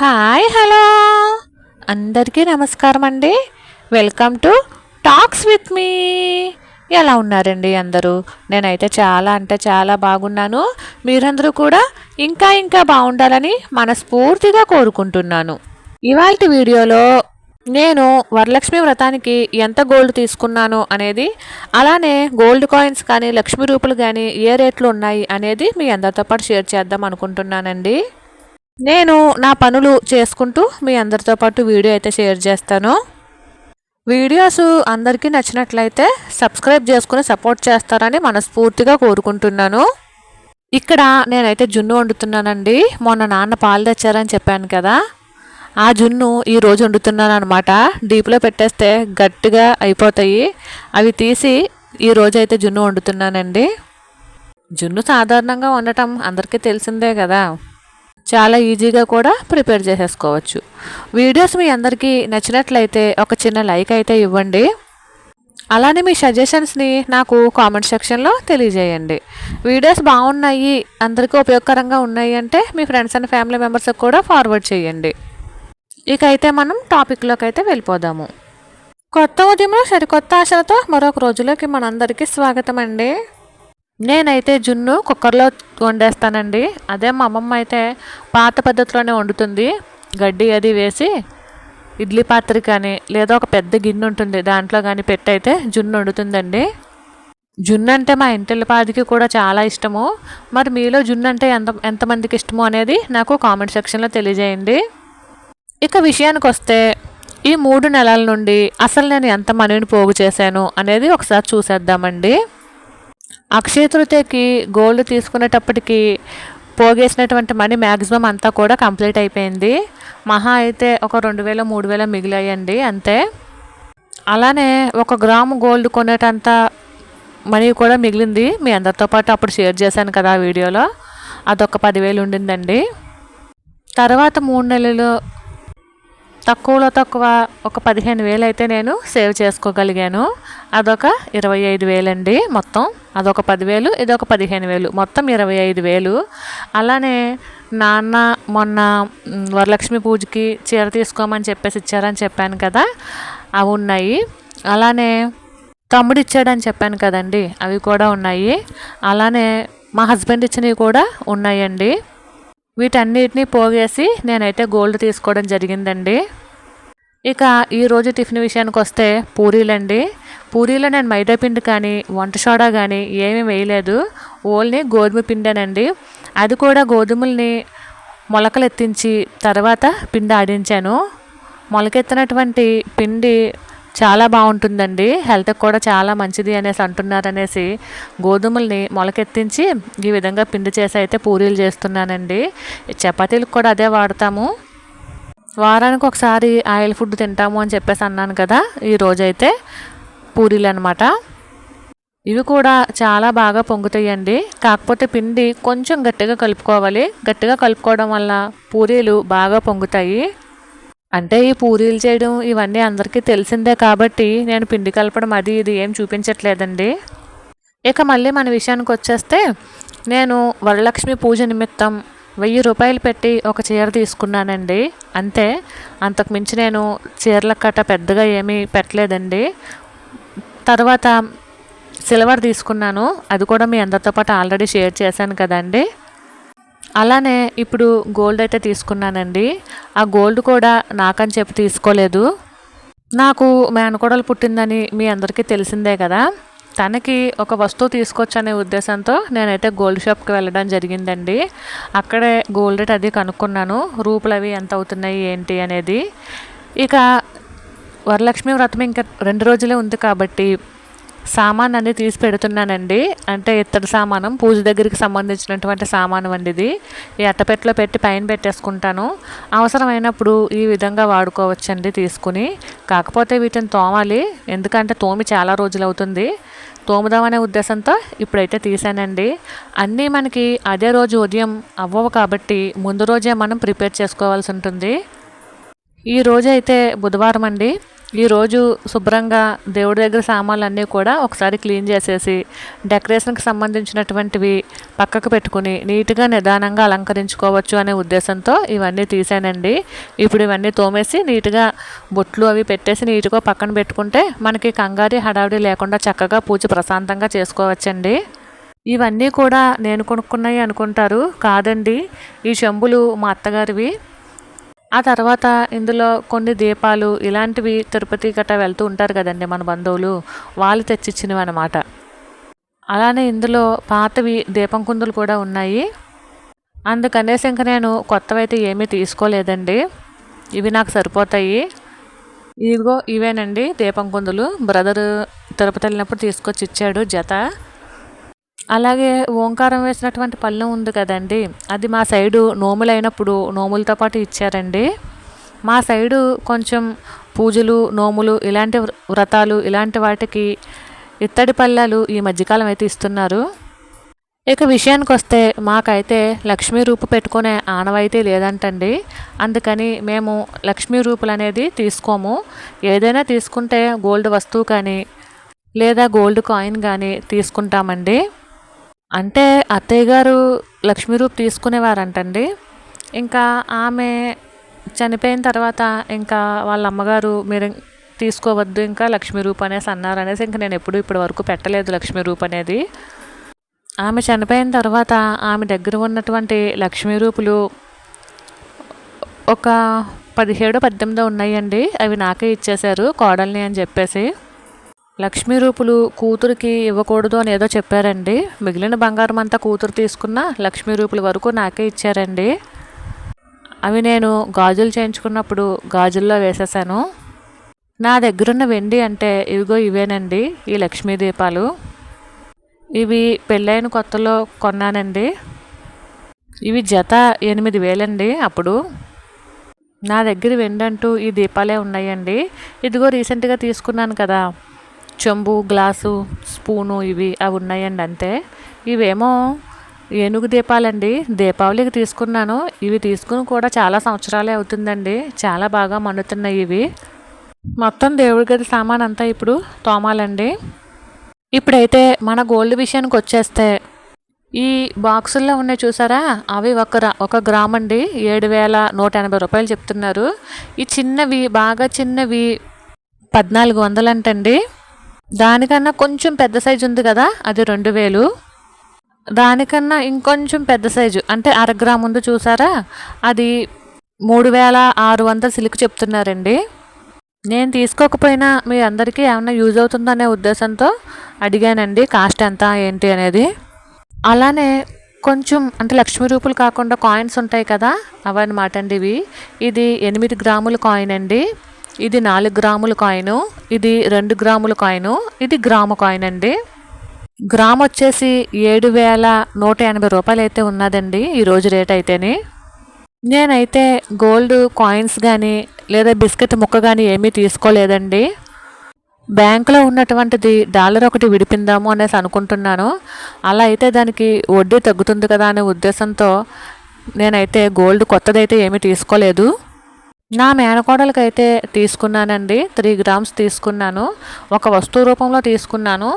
Hi hello. అందరికీ నమస్కారం అండి. Welcome to talks with me ఎలా ఉన్నారండి అందరూ? నేనైతే చాలా అంటే చాలా బాగున్నాను. మీరందరూ కూడా ఇంకా ఇంకా బాగుండాలని మనస్ఫూర్తిగా కోరుకుంటున్నాను. ఇవాళ వీడియోలో నేను వరలక్ష్మి వ్రతానికి ఎంత గోల్డ్ తీసుకున్నాను అనేది అలానే గోల్డ్ కాయిన్స్ కానీ లక్ష్మీ రూపులు కానీ ఏ రేట్లు ఉన్నాయి అనేది మీ అందరితో పాటు షేర్ చేద్దాం అనుకుంటున్నానండి. నేను నా పనులు చేసుకుంటూ మీ అందరితో పాటు వీడియో అయితే షేర్ చేస్తాను. వీడియోస్ అందరికీ నచ్చినట్లయితే సబ్స్క్రైబ్ చేసుకుని సపోర్ట్ చేస్తారని మనస్ఫూర్తిగా కోరుకుంటున్నాను. ఇక్కడ నేనైతే జున్ను వండుతున్నానండి. మొన్న నాన్న పాలు తెచ్చారని చెప్పాను కదా. ఆ జున్ను ఈరోజు వండుతున్నాను అనమాట డీప్లో పెట్టేస్తే గట్టిగా అయిపోతాయి. అవి తీసి ఈ అయితే జున్ను వండుతున్నానండి. జున్ను సాధారణంగా వండటం అందరికీ తెలిసిందే కదా. చాలా ఈజీగా కూడా ప్రిపేర్ చేసేసుకోవచ్చు. వీడియోస్ మీ అందరికీ నచ్చినట్లయితే ఒక చిన్న లైక్ అయితే ఇవ్వండి. అలానే మీ సజెషన్స్ని నాకు కామెంట్ సెక్షన్లో తెలియజేయండి. వీడియోస్ బాగున్నాయి అందరికీ ఉపయోగకరంగా ఉన్నాయి అంటే మీ ఫ్రెండ్స్ అండ్ ఫ్యామిలీ మెంబర్స్కి కూడా ఫార్వర్డ్ చేయండి. ఇక అయితే మనం టాపిక్లోకి అయితే వెళ్ళిపోదాము. కొత్త ఉదయంలో సరికొత్త ఆశలతో మరొక రోజులోకి మనందరికీ స్వాగతం అండి నేనైతే జున్ను కుక్కర్లో వండేస్తానండి. అదే మా అమ్మమ్మ అయితే పాత పద్ధతిలోనే వండుతుంది. గడ్డి అది వేసి ఇడ్లీ పాత్ర కానీ లేదా ఒక పెద్ద గిన్నె ఉంటుంది. దాంట్లో కానీ పెట్టి అయితే జున్ను వండుతుందండి. జున్ను అంటే మా ఇంటి పాదికి కూడా చాలా ఇష్టము. మరి మీలో జున్ను అంటే ఎంత ఎంతమందికి ఇష్టమో అనేది నాకు కామెంట్ సెక్షన్లో తెలియజేయండి. ఇక విషయానికి వస్తే ఈ మూడు నెలల నుండి అసలు నేను ఎంత మనీని పోగు చేశాను అనేది ఒకసారి చూసేద్దామండి. అక్షయ తృతీయకి గోల్డ్ తీసుకునేటప్పటికి పోగేసినటువంటి మనీ మ్యాక్సిమం అంతా కూడా కంప్లీట్ అయిపోయింది. మహా అయితే ఒక రెండు వేల మూడు వేల మిగిలాయండి అంతే. అలానే ఒక గ్రాము గోల్డ్ కొనేటంత మనీ కూడా మిగిలింది. మీ అందరితో పాటు అప్పుడు షేర్ చేశాను కదా ఆ వీడియోలో. అదొక పదివేలు ఉండిందండి. తర్వాత మూడు నెలలు తక్కువలో తక్కువ ఒక పదిహేను వేలు అయితే నేను సేవ్ చేసుకోగలిగాను. అదొక ఇరవై ఐదు వేలండి మొత్తం. అదొక పదివేలు ఇదొక పదిహేను వేలు. మొత్తం ఇరవై ఐదు వేలు. అలానే నాన్న మొన్న వరలక్ష్మి పూజకి చీర తీసుకోమని చెప్పేసి ఇచ్చారని చెప్పాను కదా. అవి ఉన్నాయి. అలానే తమ్ముడు ఇచ్చాడని చెప్పాను కదండి. అవి కూడా ఉన్నాయి. అలానే మా హస్బెండ్ ఇచ్చినవి కూడా ఉన్నాయండి. వీటన్నిటిని పోగేసి నేనైతే గోల్డ్ తీసుకోవడం జరిగిందండి. ఇక ఈరోజు టిఫిన్ విషయానికి వస్తే పూరీలండి. పూరీలో నేను మైదాపిండి కానీ వంట సోడా కానీ ఏమీ వేయలేదు. ఓన్లీ గోధుమ పిండేనండి. అది కూడా గోధుమల్ని మొలకలు ఎత్తించి తర్వాత పిండి ఆడించాను. మొలకెత్తినటువంటి పిండి చాలా బాగుంటుందండి. హెల్త్కి కూడా చాలా మంచిది అనేసి అంటున్నారనేసి గోధుమల్ని మొలకెత్తించి ఈ విధంగా పిండి చేసి అయితే పూరీలు చేస్తున్నానండి. చపాతీలకు కూడా అదే వాడతాము. వారానికి ఒకసారి ఆయిల్ ఫుడ్ తింటాము అని చెప్పేసి అన్నాను కదా ఈ రోజైతే పూరీలు అనమాట ఇవి కూడా చాలా బాగా పొంగుతాయండి. కాకపోతే పిండి కొంచెం గట్టిగా కలుపుకోవాలి. గట్టిగా కలుపుకోవడం వల్ల పూరీలు బాగా పొంగుతాయి. అంటే ఈ పూరీలు చేయడం ఇవన్నీ అందరికీ తెలిసిందే కాబట్టి నేను పిండి కలపడం అది ఇది ఏం చూపించట్లేదండి. ఇక మళ్ళీ మన విషయానికి వచ్చేస్తే నేను వరలక్ష్మి పూజ నిమిత్తం వెయ్యి రూపాయలు పెట్టి ఒక చీర తీసుకున్నానండి. అంతే అంతకుమించి నేను చీరల కట్ట పెద్దగా ఏమీ పెట్టలేదండి. తర్వాత సిల్వర్ తీసుకున్నాను. అది కూడా మీ అందరితో పాటు ఆల్రెడీ షేర్ చేశాను కదండి. అలానే ఇప్పుడు గోల్డ్ అయితే తీసుకున్నానండి. ఆ గోల్డ్ కూడా నాకని చెప్పి తీసుకోలేదు. నాకు మేనకోడలు పుట్టిందని మీ అందరికీ తెలిసిందే కదా. తనకి ఒక వస్తువు తీసుకొచ్చనే ఉద్దేశంతో నేనైతే గోల్డ్ షాప్కి వెళ్ళడం జరిగిందండి. అక్కడే గోల్డ్ రేట్ అది కనుక్కున్నాను. రూపులు అవి ఎంత అవుతున్నాయి ఏంటి అనేది. ఇక వరలక్ష్మి వ్రతం ఇంకా రెండు రోజులే ఉంది కాబట్టి సామాన్ అన్ని తీసి పెడుతున్నానండి. అంటే ఇత్తడి సామానం పూజ దగ్గరికి సంబంధించినటువంటి సామాను అండి ఇది. ఈ అట్టపెట్టలో పెట్టి పైన పెట్టేసుకుంటాను. అవసరమైనప్పుడు ఈ విధంగా వాడుకోవచ్చండి తీసుకుని. కాకపోతే వీటిని తోమాలి. ఎందుకంటే తోమి చాలా రోజులు అవుతుంది. తోముదామనే ఉద్దేశంతో ఇప్పుడైతే తీసానండి. అన్నీ మనకి అదే రోజు ఉదయం అవ్వవు కాబట్టి ముందు రోజే మనం ప్రిపేర్ చేసుకోవాల్సి ఉంటుంది. ఈ రోజైతే బుధవారం అండి. ఈరోజు శుభ్రంగా దేవుడి దగ్గర సామాన్లన్నీ కూడా ఒకసారి క్లీన్ చేసేసి డెకరేషన్కి సంబంధించినటువంటివి పక్కకు పెట్టుకుని నీట్గా నిదానంగా అలంకరించుకోవచ్చు అనే ఉద్దేశంతో ఇవన్నీ తీసానండి. ఇప్పుడు ఇవన్నీ తోమేసి నీట్గా బొట్లు అవి పెట్టేసి నీట్గా పక్కన పెట్టుకుంటే మనకి కంగారి హడావిడి లేకుండా చక్కగా పూజ ప్రశాంతంగా చేసుకోవచ్చండి. ఇవన్నీ కూడా నేను కొనుక్కున్నాయి అనుకుంటారు. కాదండి ఈ చెంబులు మా అత్తగారివి. ఆ తర్వాత ఇందులో కొన్ని దీపాలు ఇలాంటివి తిరుపతి గట్రా వెళ్తూ ఉంటారు కదండి మన బంధువులు. వాళ్ళు తెచ్చిచ్చినవి అనమాట అలానే ఇందులో పాతవి దీపం కుందులు కూడా ఉన్నాయి. అందుకనేసి ఇంక నేను కొత్తవి అయితే ఏమీ తీసుకోలేదండి. ఇవి నాకు సరిపోతాయి. ఇదిగో ఇవేనండి దీపం కుందులు. బ్రదరు తిరుపతి వెళ్ళినప్పుడు తీసుకొచ్చి ఇచ్చాడు జత. అలాగే ఓంకారం వేసినటువంటి పళ్ళెం ఉంది కదండి. అది మా సైడు నోములు అయినప్పుడు నోములతో పాటు ఇచ్చారండి. మా సైడు కొంచెం పూజలు నోములు ఇలాంటి వ్రతాలు ఇలాంటి వాటికి ఇత్తడి పళ్ళాలు ఈ మధ్యకాలం అయితే ఇస్తున్నారు. ఇక విషయానికి వస్తే మాకైతే లక్ష్మీ రూపు పెట్టుకునే ఆనవాయితీ లేదంటండి. అందుకని మేము లక్ష్మీ రూపులు అనేది తీసుకోము. ఏదైనా తీసుకుంటే గోల్డ్ వస్తువు కానీ లేదా గోల్డ్ కాయిన్ కానీ తీసుకుంటామండి. అంటే అత్తయ్య గారు లక్ష్మీ రూప్ తీసుకునేవారంటండి ఇంకా ఆమె చనిపోయిన తర్వాత ఇంకా వాళ్ళ అమ్మగారు మీరు తీసుకోవద్దు ఇంకా లక్ష్మీ రూప్ అనేసి అన్నారు అనేసి ఇంకా నేను ఎప్పుడు ఇప్పటి వరకు పెట్టలేదు లక్ష్మీ రూప్ అనేది. ఆమె చనిపోయిన తర్వాత ఆమె దగ్గర ఉన్నటువంటి లక్ష్మీ రూపులు ఒక పదిహేడు పద్దెనిమిదో ఉన్నాయండి. అవి నాకే ఇచ్చేశారు కోడల్ని అని చెప్పేసి. లక్ష్మీ రూపులు కూతురికి ఇవ్వకూడదు అని ఏదో చెప్పారండి. మిగిలిన బంగారం అంతా కూతురు తీసుకున్న లక్ష్మీ రూపుల వరకు నాకే ఇచ్చారండి. అవి నేను గాజులు చేయించుకున్నప్పుడు గాజుల్లో వేసేసాను. నా దగ్గరున్న వెండి అంటే ఇవిగో ఇవేనండి ఈ లక్ష్మీ దీపాలు. ఇవి పెళ్ళైన కొత్తలో కొన్నానండి. ఇవి జత ఎనిమిది వేలండి అప్పుడు. నా దగ్గర వెండంటూ ఈ దీపాలే ఉన్నాయండి. ఇదిగో రీసెంట్గా తీసుకున్నాను కదా. చెంబు గ్లాసు స్పూను ఇవి అవి ఉన్నాయండి అంతే. ఇవేమో ఏనుగు దీపాలండి. దీపావళికి తీసుకున్నాను. ఇవి తీసుకుని కూడా చాలా సంవత్సరాలే అవుతుందండి. చాలా బాగా మన్నుతున్నాయి ఇవి. మొత్తం దేవుడి గది సామాన్ అంతా ఇప్పుడు తోమాలండి. ఇప్పుడైతే మన గోల్డ్ విషయానికి వచ్చేస్తే ఈ బాక్సుల్లో ఉన్నాయి చూసారా? అవి ఒక ఒక గ్రామ్ అండి ఏడు వేల నూట ఎనభై రూపాయలు చెప్తున్నారు. ఈ చిన్నవి బాగా చిన్నవి పద్నాలుగు వందలంటండి. దానికన్నా కొంచెం పెద్ద సైజు ఉంది కదా అది రెండు వేలు. దానికన్నా ఇంకొంచెం పెద్ద సైజు అంటే అరగ్రామ్ ఉంది చూసారా? అది మూడు వేల ఆరు వందల సిల్క్ చెప్తున్నారండి. నేను తీసుకోకపోయినా మీ అందరికీ ఏమైనా యూజ్ అవుతుందనే ఉద్దేశంతో అడిగానండి కాస్ట్ ఎంత ఏంటి అనేది. అలానే కొంచెం అంటే లక్ష్మీ రూపులు కాకుండా కాయిన్స్ ఉంటాయి కదా అవన్నమాట అండి ఇవి. ఇది ఎనిమిది గ్రాముల కాయిన్ అండి. ఇది నాలుగు గ్రాముల కాయిన్ ఇది రెండు గ్రాముల కాయిన్ ఇది గ్రాము కాయిన్ అండి. గ్రామ్ వచ్చేసి ఏడు వేల నూట ఎనభై రూపాయలు అయితే ఉన్నదండి ఈరోజు రేట్ అయితేనే. నేనైతే గోల్డ్ కాయిన్స్ కానీ లేదా బిస్కెట్ ముక్క కానీ ఏమీ తీసుకోలేదండి. బ్యాంకులో ఉన్నటువంటిది డాలర్ ఒకటి విడిపిందాము అనేసి అనుకుంటున్నాను. అలా అయితే దానికి వడ్డీ తగ్గుతుంది కదా అనే ఉద్దేశంతో నేనైతే గోల్డ్ కొత్తదైతే ఏమీ తీసుకోలేదు. నా మేనకోడలకైతే తీసుకున్నానండి. త్రీ గ్రామ్స్ తీసుకున్నాను. ఒక వస్తువు రూపంలో తీసుకున్నాను.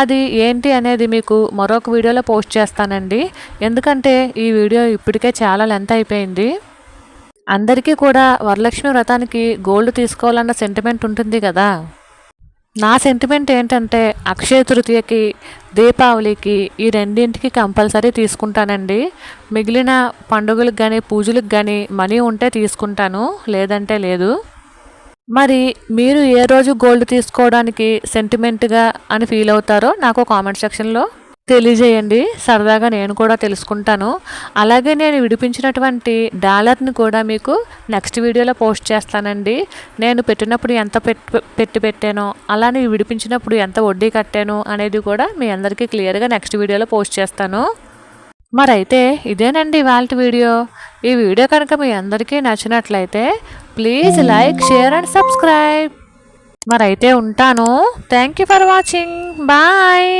అది ఏంటి అనేది మీకు మరొక వీడియోలో పోస్ట్ చేస్తానండి. ఎందుకంటే ఈ వీడియో ఇప్పటికే చాలా లెంత్ అయిపోయింది. అందరికీ కూడా వరలక్ష్మి వ్రతానికి గోల్డ్ తీసుకోవాలన్న సెంటిమెంట్ ఉంటుంది కదా. నా సెంటిమెంట్ ఏంటంటే అక్షయ తృతీయకి దీపావళికి ఈ రెండింటికి కంపల్సరీ తీసుకుంటానండి. మిగిలిన పండుగలకు కానీ పూజలకు కానీ మనీ ఉంటే తీసుకుంటాను లేదంటే లేదు. మరి మీరు ఏ రోజు గోల్డ్ తీసుకోవడానికి సెంటిమెంట్గా అని ఫీల్ అవుతారో నాకు కామెంట్ సెక్షన్లో తెలియజేయండి. సరదాగా నేను కూడా తెలుసుకుంటాను. అలాగే నేను విడిపించినటువంటి డాలర్ని కూడా మీకు నెక్స్ట్ వీడియోలో పోస్ట్ చేస్తానండి. నేను పెట్టినప్పుడు ఎంత పెట్టి పెట్టానో అలానే విడిపించినప్పుడు ఎంత వడ్డీ కట్టాను అనేది కూడా మీ అందరికీ క్లియర్గా నెక్స్ట్ వీడియోలో పోస్ట్ చేస్తాను. మరైతే ఇదేనండి ఇవాళ వీడియో. ఈ వీడియో కనుక మీ అందరికీ నచ్చినట్లయితే please like share and subscribe. మరైతే ఉంటాను. Thank you for watching. Bye.